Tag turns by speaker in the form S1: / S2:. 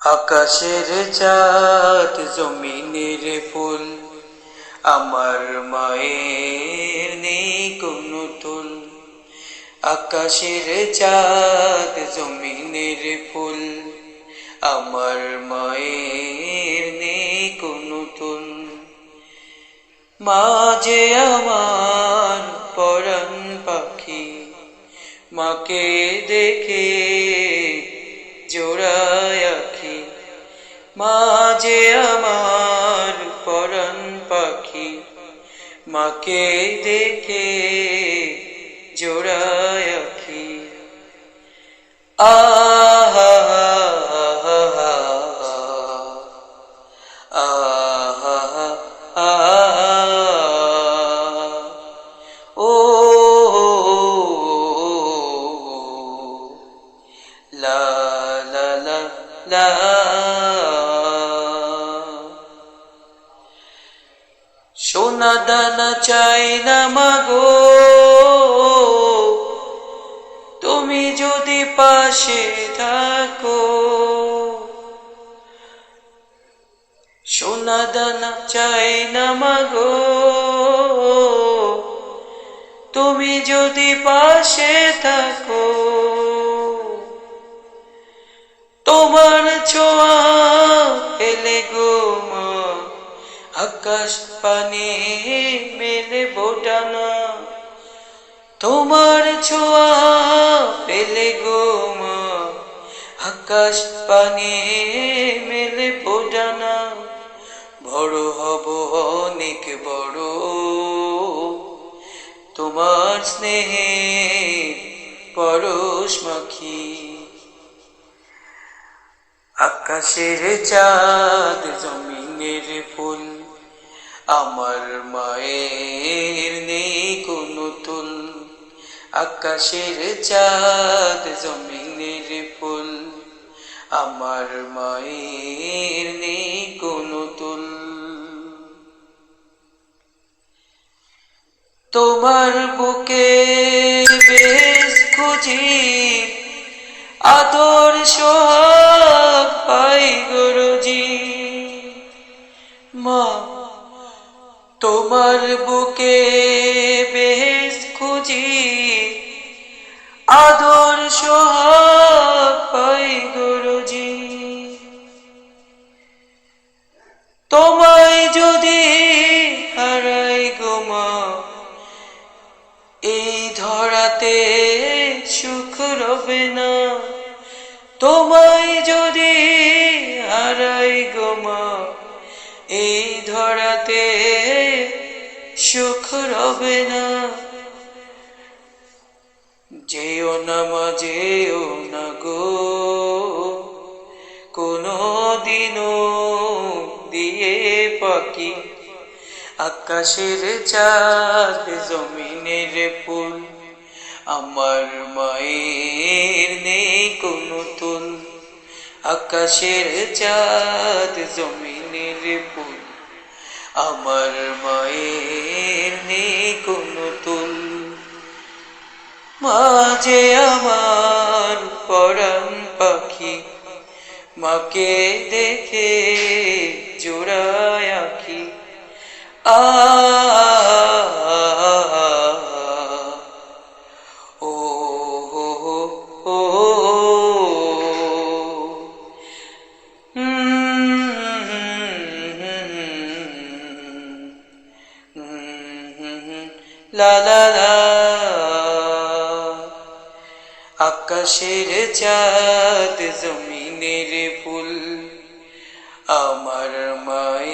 S1: আকাশের চাঁদ, জমিনের ফুল, আমার মায়ের নেই কোনো তুল আকাশের চাঁদ, জমিনের ফুল, আমার মায়ের নেই কোনো তুল মাঝে আমার পরাণ পাখি, মাকে দেখে মাঝে আমার পরাণ পাখি মাকে দেখে জোড়ায় আখি। আহা আহা সোনা দানা চাই না মাগো। তুমি যদি পাশে থাকো। সোনা দানা চাই না মাগো। তুমি যদি পাশে থাকো। তোমার ছোঁয়া তোমার ছোঁয়া পেলে গো মা, আকাশ পানি মেলে বোটানা বড় হব অনেক বড়। তোমার স্নেহে পরশ মাখি। আকাশের চাঁদ, জমিনের ফুল, আমার মায়ের নেই কোনো তুল। আকাশের চাঁদ, জমিনের ফুল, আমার মায়ের নেই কোনো তুল। তোমার বুকে বেশ খুঁজি, আদর সোহাগ পাই গুরুজি। মা, তোমার বুকে আদর সোহাগ পাই গুরুজি। তোমায় যদি হারাই গোমা এই ধরাতে সুখ রবে না। তোমায় যদি হারাই গোমা এই ধরাতে সুখ রবে না। যেও না মা, যেও না গো। কোনো দিনও দিয়ে পাখি আকাশের চাঁদ, জমিনের ফুল, আমার মায়ের নেই কোনো তুল। আকাশের চাঁদ, জমিনের ফুল, আমার মায়ের মাকে দেখে জোড়ায় আখি আ ও ও লা লা আকাশের চাঁদ জমিনের ফুল আমার মায়ের